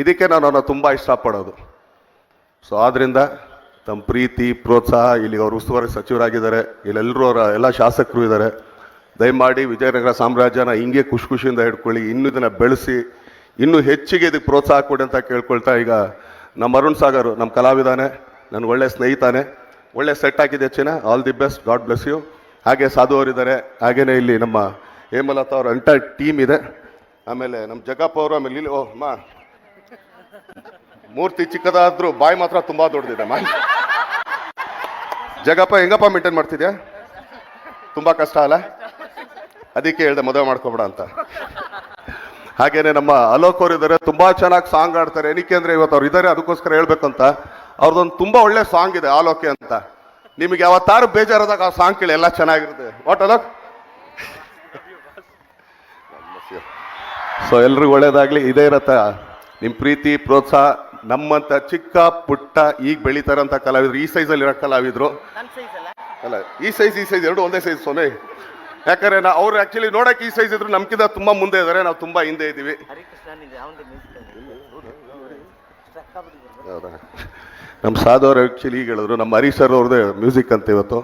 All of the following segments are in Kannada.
ಇದಕ್ಕೆ ನಾನು ತುಂಬ ಇಷ್ಟಪಡೋದು. ಸೊ ಆದ್ದರಿಂದ ತಮ್ಮ ಪ್ರೀತಿ, ಪ್ರೋತ್ಸಾಹ ಇಲ್ಲಿ ಅವರು ಉಸ್ತುವಾರಿ ಸಚಿವರಾಗಿದ್ದಾರೆ ಇಲ್ಲೆಲ್ಲರೂ ಅವರ ಎಲ್ಲ ಶಾಸಕರು ಇದ್ದಾರೆ. ದಯಮಾಡಿ ವಿಜಯನಗರ ಸಾಮ್ರಾಜ್ಯನ ಹಿಂಗೆ ಖುಷಿ ಖುಷಿಯಿಂದ ಹಿಡ್ಕೊಳ್ಳಿ, ಇನ್ನೂ ಇದನ್ನು ಬೆಳೆಸಿ, ಇನ್ನೂ ಹೆಚ್ಚಿಗೆ ಇದಕ್ಕೆ ಪ್ರೋತ್ಸಾಹ ಕೊಡಿ ಅಂತ ಕೇಳ್ಕೊಳ್ತಾ ಈಗ ನಮ್ಮ ಅರುಣ್ ಸಾಗರ್, ನಮ್ಮ ಕಲಾವಿದಾನೆ, ನನ್ನ ಒಳ್ಳೆ ಸ್ನೇಹಿತಾನೆ, ಒಳ್ಳೆ ಸೆಟ್ ಆಗಿದೆ ಚಿನ್ನ? All the best God bless you ಹಾಗೆ ಸಾಧು ಅವರಿದ್ದಾರೆ, ಹಾಗೇನೇ ಇಲ್ಲಿ ನಮ್ಮ ಹೇಮಲತಾ ಅವ್ರ ಅಂಟರ್ ಟೀಮ್ ಇದೆ. ಆಮೇಲೆ ನಮ್ಮ ಜಗಪ್ಪ ಅವರು, ಆಮೇಲೆ ಇಲ್ಲಿ ಓ ಮಾ ಮೂರ್ತಿ ಚಿಕ್ಕದಾದ್ರೂ ಬಾಯಿ ಮಾತ್ರ ತುಂಬಾ ದೊಡ್ಡದಿದೆ ಜಗಪ್ಪ, ಹೆಂಗಪ್ಪ ಮೇಂಟೈನ್ ಮಾಡ್ತಿದ್ಯಾ? ತುಂಬಾ ಕಷ್ಟ ಅಲ್ಲ? ಅದಕ್ಕೆ ಹೇಳ್ದೆ ಮದುವೆ ಮಾಡ್ಕೊಬೇಡ ಅಂತ. ಹಾಗೇನೆ ನಮ್ಮ ಅಲೋಕ್ ಅವರು ಇದ್ದಾರೆ ತುಂಬಾ ಚೆನ್ನಾಗಿ ಸಾಂಗ್ ಆಡ್ತಾರೆ ಏನಕ್ಕೆ ಅಂದ್ರೆ ಇವತ್ತು ಅವ್ರು ಇದ್ದಾರೆ ಅದಕ್ಕೋಸ್ಕರ ಹೇಳ್ಬೇಕಂತ. ಅವ್ರದ್ದೊಂದು ತುಂಬಾ ಒಳ್ಳೆ ಸಾಂಗ್ ಇದೆ, ಆಲೋಕೆ ಅಂತ. ನಿಮಗೆ ಯಾವತ್ತಾರು ಬೇಜಾರಾದಾಗ ಆ ಸಾಂಗ್ ಕೇಳಿ, ಎಲ್ಲ ಚೆನ್ನಾಗಿರುತ್ತೆ. ವಾಟ್ ಅಲೋಕ್? ಸೊ ಎಲ್ರಿಗೂ ಒಳ್ಳೇದಾಗ್ಲಿ, ಇದೇ ಇರತ್ತ ನಿಮ್ಮ ಪ್ರೀತಿ ಪ್ರೋತ್ಸಾಹ ನಮ್ಮಂತ ಚಿಕ್ಕ ಪುಟ್ಟ ಈಗ ಬೆಳೀತಾರಂಥ ಕಲಾವಿದ್ರು ಈ ಸೈಜಲ್ಲಿ ಇರೋ ಕಲಾವಿದ್ರು. ಅಲ್ಲ. ಈ ಸೈಜ್ ಈ ಸೈಜ್ ಎರಡು ಒಂದೇ ಸೈಜ್ ಸೊನೆ. ಯಾಕಂದ್ರೆ ನಾ ಅವ್ರು ಆಕ್ಚುಲಿ ನೋಡಕ್ ಈ ಸೈಜ್ ಇದ್ರು ನಮ್ಕಿಂತ ತುಂಬಾ ಮುಂದೆ ಇದಾರೆ ನಾವು ತುಂಬಾ ಹಿಂದೆ ಇದ್ದೀವಿ? ನಮ್ಮ ಸಾಧು ಅವ್ರು ಆ್ಯಕ್ಚುಲಿ ಈಗ ಹೇಳಿದ್ರು ನಮ್ಮ ಹರೀಶ್ ಸರ್ ಅವ್ರದ್ದೇ ಮ್ಯೂಸಿಕ್ ಅಂತ ಇವತ್ತು.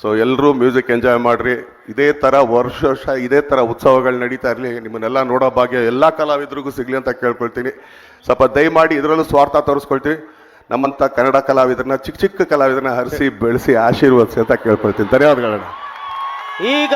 ಸೊ ಎಲ್ಲರೂ ಮ್ಯೂಸಿಕ್ ಎಂಜಾಯ್ ಮಾಡ್ರಿ. ಇದೇ ಥರ ವರ್ಷ ವರ್ಷ, ಇದೇ ಥರ ಉತ್ಸವಗಳು ನಡೀತಾ ಇರಲಿ, ನಿಮ್ಮನ್ನೆಲ್ಲ ನೋಡೋ ಭಾಗ್ಯ ಎಲ್ಲ ಕಲಾವಿದರಿಗೂ ಸಿಗಲಿ ಅಂತ ಕೇಳ್ಕೊಳ್ತೀನಿ. ಸ್ವಲ್ಪ ದಯಮಾಡಿ ಇದರಲ್ಲೂ ಸ್ವಾರ್ಥ ತೋರಿಸ್ಕೊಳ್ತೀವಿ. ನಮ್ಮಂಥ ಕನ್ನಡ ಕಲಾವಿದರನ್ನ, ಚಿಕ್ಕ ಚಿಕ್ಕ ಕಲಾವಿದರನ್ನ ಹರಿಸಿ, ಬೆಳೆಸಿ, ಆಶೀರ್ವದಿಸಿ ಅಂತ ಕೇಳ್ಕೊಳ್ತೀನಿ. ಧನ್ಯವಾದಗಳನ್ನ ಈಗ